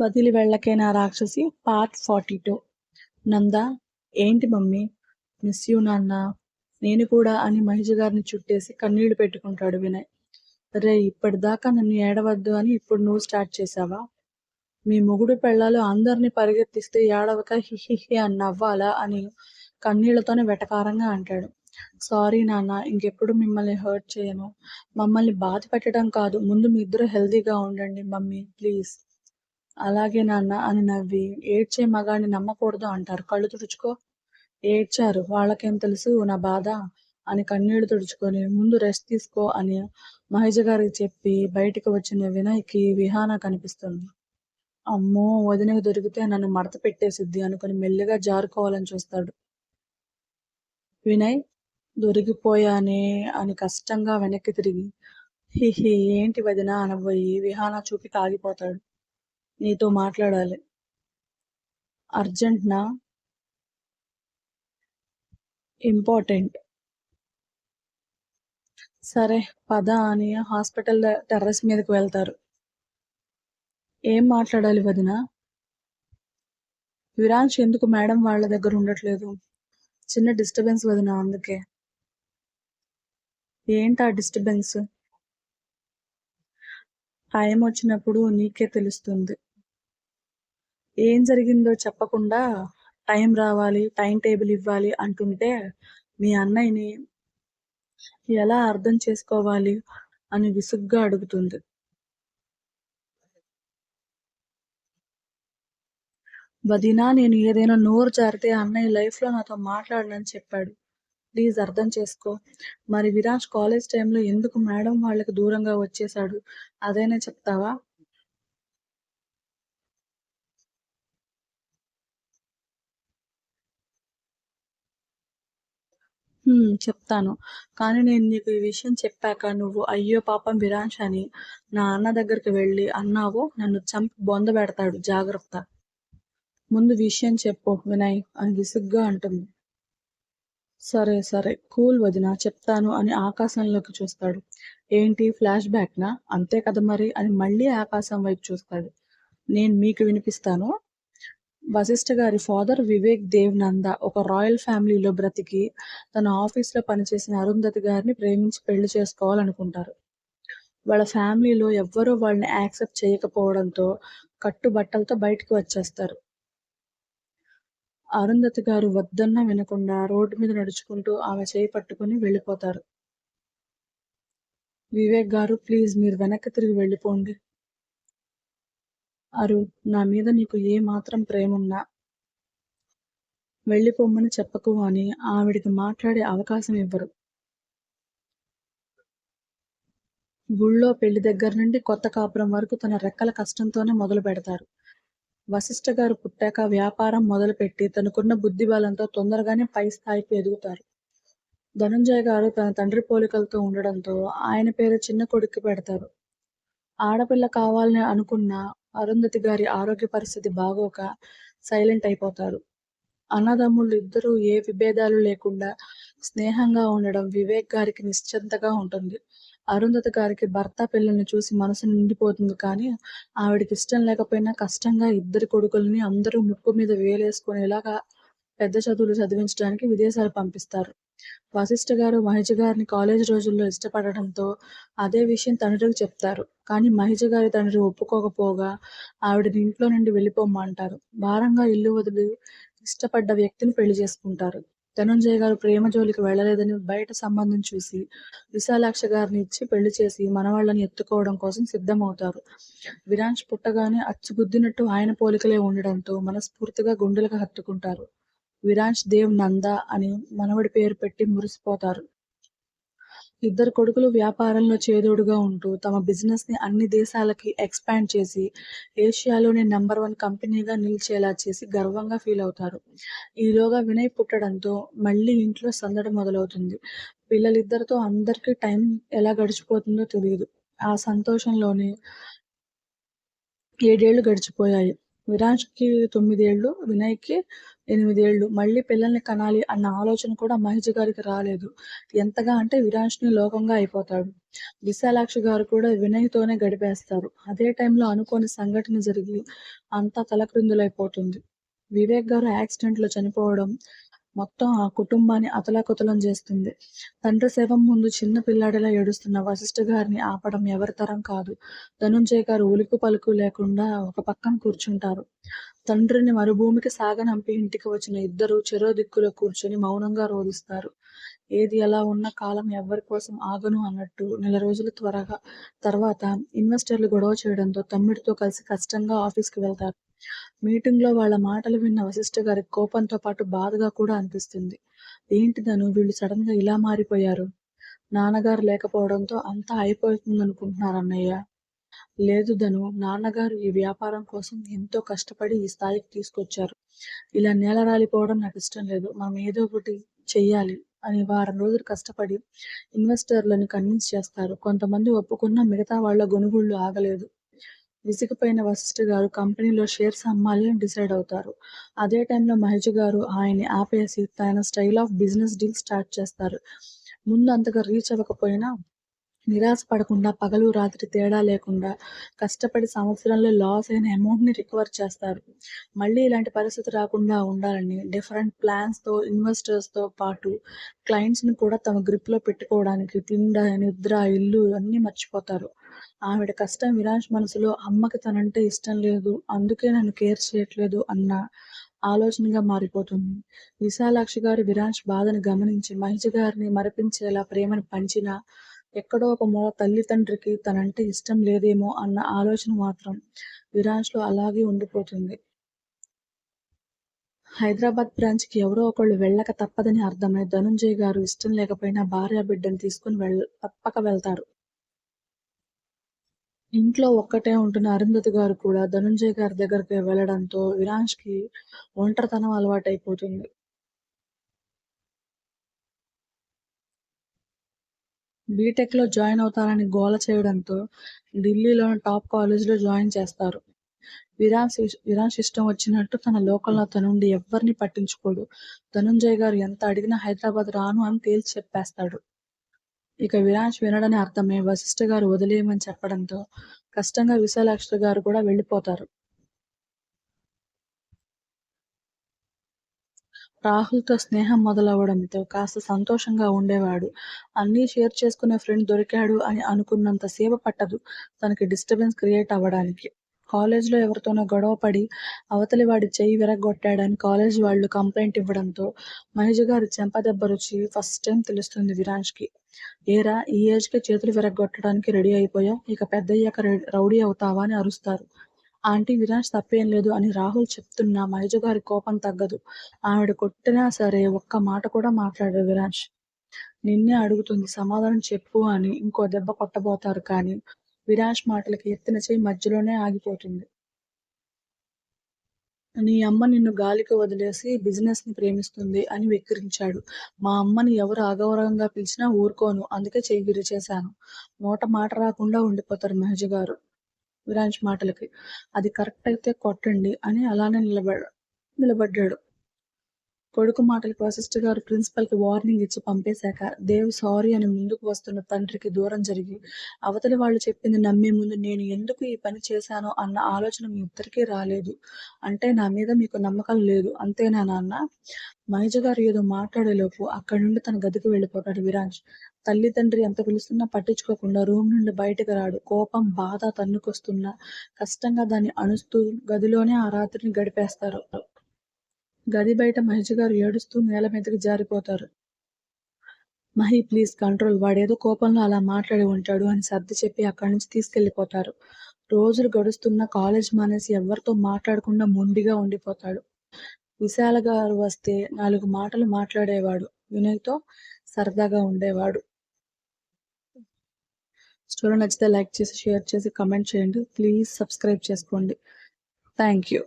వదిలి వెళ్ళకైనా రాక్షసి part forty two నంద ఏంటి మమ్మీ? మిస్ యూ నాన్న. నేను కూడా అని మహిష గారిని చుట్టేసి కన్నీళ్ళు పెట్టుకుంటాడు వినయ్. రే ఇప్పటిదాకా నన్ను ఏడవద్దు అని ఇప్పుడు నువ్వు స్టార్ట్ చేసావా మీ మొగుడు పెళ్ళాలు అందరినీ పరిగెత్తిస్తే ఏడవక హిహిహి అని నవ్వాలా అని కన్నీళ్ళతోనే వెటకారంగా అంటాడు. సారీ నాన్న ఇంకెప్పుడు మిమ్మల్ని హర్ట్ చేయను. మమ్మల్ని బాధ పెట్టడం కాదు ముందు మీ ఇద్దరు హెల్దీగా ఉండండి మమ్మీ ప్లీజ్ అలాగే నాన్న అని నవ్వి ఏడ్చే మగాడిని నమ్మకూడదు అంటారు. కళ్ళు తుడుచుకో. ఏడ్చారు. వాళ్ళకేం తెలుసు? నా బాధ అని కన్నీళ్ళు తుడుచుకొని ముందు రెస్ట్ తీసుకో అని మహేజ గారికి చెప్పి బయటికి వచ్చిన వినయ్కి విహాన కనిపిస్తుంది. అమ్మో వదినకు దొరికితే నన్ను మడత పెట్టేసిద్ది అనుకుని మెల్లిగా జారుకోవాలని చూస్తాడు. వినయ్ దొరికిపోయానే అని కష్టంగా వెనక్కి తిరిగి హిహి ఏంటి వదిన? అనబోయి విహాన చూపి కాగిపోతాడు నీతో మాట్లాడాలి. అర్జెంట్నా? ఇంపార్టెంట్. సరే పద అని హాస్పిటల్ టెర్రస్ మీదకి వెళ్తారు. ఏం మాట్లాడాలి వదిన? విరాంశ్ ఎందుకు మేడం వాళ్ళ దగ్గర ఉండట్లేదు? చిన్న డిస్టర్బెన్స్ వదిన అందుకే. ఏంటి ఆ డిస్టర్బెన్స్? టైం వచ్చినప్పుడు నీకే తెలుస్తుంది. ఏం జరిగిందో చెప్పకుండా టైం రావాలి టైం టేబుల్ ఇవ్వాలి అంటుంటే మీ అన్నయ్యని ఎలా అర్థం చేసుకోవాలి అని విసుగ్గా అడుగుతుంది. వదినా నేను ఏదైనా నోరు జారితే అన్నయ్య లైఫ్లో నాతో మాట్లాడనని చెప్పాడు. ప్లీజ్ అర్థం చేసుకో. మరి విరాజ్ కాలేజ్ టైంలో ఎందుకు మేడం వాళ్ళకి దూరంగా వచ్చేసాడు అదైనా చెప్తావా? చెప్తాను. కానీ నేను నీకు ఈ విషయం చెప్పాక నువ్వు అయ్యో పాపం విరాంశ్ అని నా అన్న దగ్గరికి వెళ్ళి అన్నావో నన్ను చంపి బొందబెడతాడు జాగ్రత్త. ముందు విషయం చెప్పు వినయ్ అని విసుగ్గా అంటుంది. సరే సరే కూల్ వదినా చెప్తాను అని ఆకాశంలోకి చూస్తాడు. ఏంటి ఫ్లాష్ బ్యాక్‌నా? అంతే కదా మరి అని మళ్ళీ ఆకాశం వైపు చూస్తాడు. నేను మీకు వినిపిస్తాను. వశిష్ఠ గారి ఫాదర్ వివేక్ దేవ్ నంద ఒక రాయల్ ఫ్యామిలీలో బ్రతికి తన ఆఫీస్లో పనిచేసిన అరుంధతి గారిని ప్రేమించి పెళ్ళి చేసుకోవాలనుకుంటారు. వాళ్ళ ఫ్యామిలీలో ఎవ్వరూ వాళ్ళని యాక్సెప్ట్ చేయకపోవడంతో కట్టుబట్టలతో బయటికి వచ్చేస్తారు. అరుంధతి గారు వద్దన్నా వినకుండా రోడ్డు మీద నడుచుకుంటూ ఆమె చేయి పట్టుకుని వెళ్ళిపోతారు. వివేక్ గారు ప్లీజ్ మీరు వెనక్కి తిరిగి వెళ్ళిపోండి. అరు నా మీద నీకు ఏ మాత్రం ప్రేమున్నా? వెళ్ళిపోమ్మని చెప్పకు అని ఆవిడికి మాట్లాడే అవకాశం ఇవ్వరు. గుళ్ళో పెళ్ళి దగ్గర నుండి కొత్త కాపురం వరకు తన రెక్కల కష్టంతోనే మొదలు పెడతారు. వశిష్ఠ గారు పుట్టాక వ్యాపారం మొదలుపెట్టి తనకున్న బుద్ధి బలంతో తొందరగానే పై స్థాయికి ఎదుగుతారు. ధనుంజయ గారు తన తండ్రి పోలికలతో ఉండడంతో ఆయన పేరు చిన్న కొడుక్కి పెడతారు. ఆడపిల్ల కావాలని అనుకున్న అరుంధతి గారి ఆరోగ్య పరిస్థితి బాగోక సైలెంట్ అయిపోతారు. అన్నదమ్ముళ్ళు ఇద్దరూ ఏ విభేదాలు లేకుండా స్నేహంగా ఉండడం వివేక్ గారికి నిశ్చింతగా ఉంటుంది. అరుంధతి గారికి భర్త పిల్లల్ని చూసి మనసు నిండిపోతుంది కానీ ఆవిడకి ఇష్టం లేకపోయినా కష్టంగా ఇద్దరు కొడుకుల్ని అందరూ ముక్కు మీద వేలేసుకునేలాగా పెద్ద చదువులు చదివించడానికి విదేశాలు పంపిస్తారు. వశిష్ఠ గారు మహిజ గారిని కాలేజ్ రోజుల్లో ఇష్టపడటంతో అదే విషయం తండ్రికి చెప్తారు. కానీ మహిజ గారి తండ్రి ఒప్పుకోకపోగా ఆవిడని ఇంట్లో నుండి వెళ్ళిపోమ్మంటారు భారంగా ఇల్లు వదిలి ఇష్టపడ్డ వ్యక్తిని పెళ్ళి చేసుకుంటారు. ధనుంజయ గారు ప్రేమ జోలికి వెళ్ళలేదని బయట సంబంధం చూసి విశాలాక్ష గారిని ఇచ్చి పెళ్ళి చేసి మనవాళ్ళని ఎత్తుకోవడం కోసం సిద్ధమవుతారు. విరాంశ్ పుట్టగానే అచ్చుగుద్దినట్టు ఆయన పోలికలే ఉండడంతో మనస్ఫూర్తిగా గుండెలకు హత్తుకుంటారు. విరాంశ్ దేవ్ నంద అని మనవడి పేరు పెట్టి మురిసిపోతారు. ఇద్దరు కొడుకులు వ్యాపారంలో చేదోడుగా ఉంటూ తమ బిజినెస్ని అన్ని దేశాలకి ఎక్స్పాండ్ చేసి ఏషియాలోనే నెంబర్ వన్ కంపెనీగా నిలిచేలా చేసి గర్వంగా ఫీల్ అవుతారు. ఈలోగా వినయ్ పుట్టడంతో మళ్ళీ ఇంట్లో సందడి మొదలవుతుంది. పిల్లలిద్దరితో అందరికీ టైం ఎలా గడిచిపోతుందో తెలియదు. ఆ సంతోషంలోనే ఏడేళ్ళు గడిచిపోయాయి. విరాజ్‌కి 9 ఏళ్ళు, వినయ్‌కి 8 ఏళ్ళు. మళ్ళీ పిల్లల్ని కనాలి అన్న ఆలోచన కూడా మహేష్ గారికి రాలేదు. ఎంతగా అంటే విరాజ్‌ని లోకంగా అయిపోతాడు. విశాలాక్షి గారు కూడా వినయ్‌తోనే గడిపేస్తారు. అదే టైంలో అనుకోని సంఘటన జరిగి అంతా తలక్రిందులైపోతుంది. వివేక్ గారు యాక్సిడెంట్‌లో చనిపోవడం మొత్తం ఆ కుటుంబాన్ని అతలాకుతలం చేస్తుంది. తండ్రి శవం ముందు చిన్న పిల్లాడిలా ఏడుస్తున్న వశిష్ఠ గారిని ఆపడం ఎవరి తరం కాదు. ధనుంజయ్ గారు ఉలుకు పలుకు లేకుండా ఒక పక్కన కూర్చుంటారు. తండ్రిని మరుభూమికి సాగనంపి ఇంటికి వచ్చిన ఇద్దరు చెరో దిక్కులో కూర్చొని మౌనంగా రోదిస్తారు. ఏది ఎలా ఉన్న కాలం ఎవ్వరి కోసం ఆగను అన్నట్టు నెల రోజుల త్వరగా తర్వాత ఇన్వెస్టర్లు గొడవ చేయడంతో తమ్ముడితో కలిసి కష్టంగా ఆఫీస్‌కి వెళ్తారు. మీటింగ్‌లో వాళ్ళ మాటలు విన్న వశిష్ఠ గారికి కోపంతో పాటు బాధగా కూడా అనిపిస్తుంది. ఏంటిదను వీళ్ళు సడన్‌గా ఇలా మారిపోయారు? నాన్నగారు లేకపోవడంతో అంతా అయిపోతుంది అనుకుంటున్నారు అన్నయ్య లేదు ధను నాన్నగారు ఈ వ్యాపారం కోసం ఎంతో కష్టపడి ఈ స్థాయికి తీసుకొచ్చారు. ఇలా నేల రాలిపోవడం నాకు ఇష్టం లేదు. మనం ఏదో ఒకటి చెయ్యాలి అని వారం రోజులు కష్టపడి ఇన్వెస్టర్లను కన్విన్స్ చేస్తారు. కొంతమంది ఒప్పుకున్నా మిగతా వాళ్ళ గొనుగుళ్ళు ఆగలేదు. విసిగిపోయిన వశిష్ఠ గారు కంపెనీలో షేర్స్ అమ్మాలి అని డిసైడ్ అవుతారు. అదే టైంలో మహేష్ గారు ఆయన్ని ఆపేసి తన style of business deal start చేస్తారు. ముందు అంతగా రీచ్ అవ్వకపోయినా నిరాశ పడకుండా పగలు రాత్రి తేడా లేకుండా కష్టపడి సంవత్సరంలో లాస్ అయిన అమౌంట్‌ని రికవర్ చేస్తారు. మళ్ళీ ఇలాంటి పరిస్థితి రాకుండా ఉండాలని డిఫరెంట్ ప్లాన్స్‌తో ఇన్వెస్టర్స్‌తో పాటు క్లయింట్స్‌ని కూడా తమ గ్రిప్‌లో పెట్టుకోవడానికి తిండ, నిద్ర, ఇల్లు అన్నీ మర్చిపోతారు. ఆవిడ కష్టం విరాజ్ మనసులో అమ్మకి తనంటే ఇష్టం లేదు. అందుకే నన్ను కేర్ చేయట్లేదు అన్న ఆలోచనగా మారిపోతుంది. విశాలాక్షి గారు విరాజ్ బాధను గమనించి మహేష్ గారిని మరపించేలా ప్రేమను పంచినా ఎక్కడో ఒక మూల తల్లి తండ్రికి తనంటే ఇష్టం లేదేమో అన్న ఆలోచన మాత్రం విరాజ్‌లో అలాగే ఉండిపోతుంది. హైదరాబాద్ బ్రాంచ్‌కి ఎవరో ఒకళ్ళు వెళ్ళక తప్పదని అర్థమై ధనుంజయ్ గారు ఇష్టం లేకపోయినా భార్య బిడ్డను తీసుకుని వెళ్ తప్పక వెళ్తారు. ఇంట్లో ఒక్కటే ఉంటున్న అరుంధతి గారు కూడా ధనుంజయ్ గారి దగ్గరికి వెళ్ళడంతో విరాజ్‌కి ఒంటరితనం అలవాటైపోతుంది. బీటెక్‌లో జాయిన్ అవుతానని గోల చేయడంతో ఢిల్లీలోని టాప్ కాలేజీలో జాయిన్ చేస్తారు. విరాజ్ విరాన్ సిస్టమ్ ఇష్టం వచ్చినట్టు తన లోకల్లో తనుండి ఎవ్వరిని పట్టించుకోడు. ధనుంజయ్ గారు ఎంత అడిగినా హైదరాబాద్ రాను అని తేల్చి చెప్పేస్తాడు. ఇక విరాజ్ వినడని అర్థమే వశిష్ఠ గారు వదిలేయమని చెప్పడంతో కష్టంగా విశాలాక్షి గారు కూడా వెళ్ళిపోతారు. రాహుల్‌తో స్నేహం మొదలవ్వడంతో కాస్త సంతోషంగా ఉండేవాడు. అన్నీ షేర్ చేసుకునే ఫ్రెండ్ దొరికాడు అని అనుకున్నంత సేపు పట్టదు తనకి డిస్టర్బెన్స్ క్రియేట్ అవ్వడానికి. కాలేజ్‌లో ఎవరితోనో గొడవ పడి అవతలి వాడి చెయ్యి విరగొట్టాడని కాలేజ్ వాళ్ళు కంప్లైంట్ ఇవ్వడంతో మహేష్ గారి చెంపదెబ్బ రుచి ఫస్ట్ టైం తెలుస్తుంది విరాజ్‌కి. ఏరా ఈ ఏజ్కి చేతులు విరగొట్టడానికి రెడీ అయిపోయావ్. ఇక పెద్దయ్యాక రౌడీ అవుతావా అని అరుస్తారు. ఆంటీ విరాజ్ తప్పేం లేదు అని రాహుల్ చెప్తున్నా మహేష్ గారి కోపం తగ్గదు. ఆవిడ కొట్టినా సరే ఒక్క మాట కూడా మాట్లాడడు విరాజ్. నిన్నే అడుగుతుంది సమాధానం చెప్పు అని ఇంకో దెబ్బ కొట్టబోతారు కానీ విరాజ్ మాటలకి ఎత్తిన చేయి మధ్యలోనే ఆగిపోతుంది. నీ అమ్మ నిన్ను గాలికి వదిలేసి బిజినెస్ని ప్రేమిస్తుంది అని వెక్కిరించాడు. మా అమ్మని ఎవరు అగౌరవంగా పిలిచినా ఊరుకోను. అందుకే చెయ్యి విరిచేశాను. నోట మాట రాకుండా ఉండిపోతారు మహేష్ గారు. విరాంచి మాటలకి. అది కరెక్ట్ అయితే కొట్టండి అని అలానే నిలబ నిలబడ్డాడు. కొడుకు మాటలకి వశిష్ఠ గారు ప్రిన్సిపల్‌కి వార్నింగ్ ఇచ్చి పంపేశాక దేవ్ సారీ అని ముందుకు వస్తున్న తండ్రికి దూరం జరిగి అవతలి వాళ్ళు చెప్పింది నమ్మే ముందు నేను ఎందుకు ఈ పని చేశానో అన్న ఆలోచన మీ ఇద్దరికీ రాలేదు. అంటే నా మీద మీకు నమ్మకం లేదు అంతేనా నాన్న? మహేష్ గారు ఏదో మాట్లాడేలోపు అక్కడి నుండి తన గదికి వెళ్ళిపోతాడు విరాజ్. తల్లిదండ్రి ఎంత పిలుస్తున్నా పట్టించుకోకుండా రూమ్ నుండి బయటకు రాడు. కోపం, బాధ తన్నుకొస్తున్నా కష్టంగా దాన్ని అణుస్తూ గదిలోనే ఆ రాత్రిని గడిపేస్తారు. గది బయట మహేష్ గారు ఏడుస్తూ నేల మీదకి జారిపోతారు. మహి ప్లీజ్ కంట్రోల్ వాడేదో కోపంలో అలా మాట్లాడి ఉంటాడు అని సర్ది చెప్పి అక్కడి నుంచి తీసుకెళ్ళిపోతారు రోజులు గడుస్తున్న కాలేజ్ మానేసి ఎవరితో మాట్లాడకుండా మొండిగా ఉండిపోతాడు. విశాల గారు వస్తే నాలుగు మాటలు మాట్లాడేవాడు. వినయ్‌తో సరదాగా ఉండేవాడు. స్టోరీ నచ్చితే లైక్ చేసి, షేర్ చేసి, కామెంట్ చేయండి. ప్లీజ్ సబ్స్క్రైబ్ చేసుకోండి. Thank you.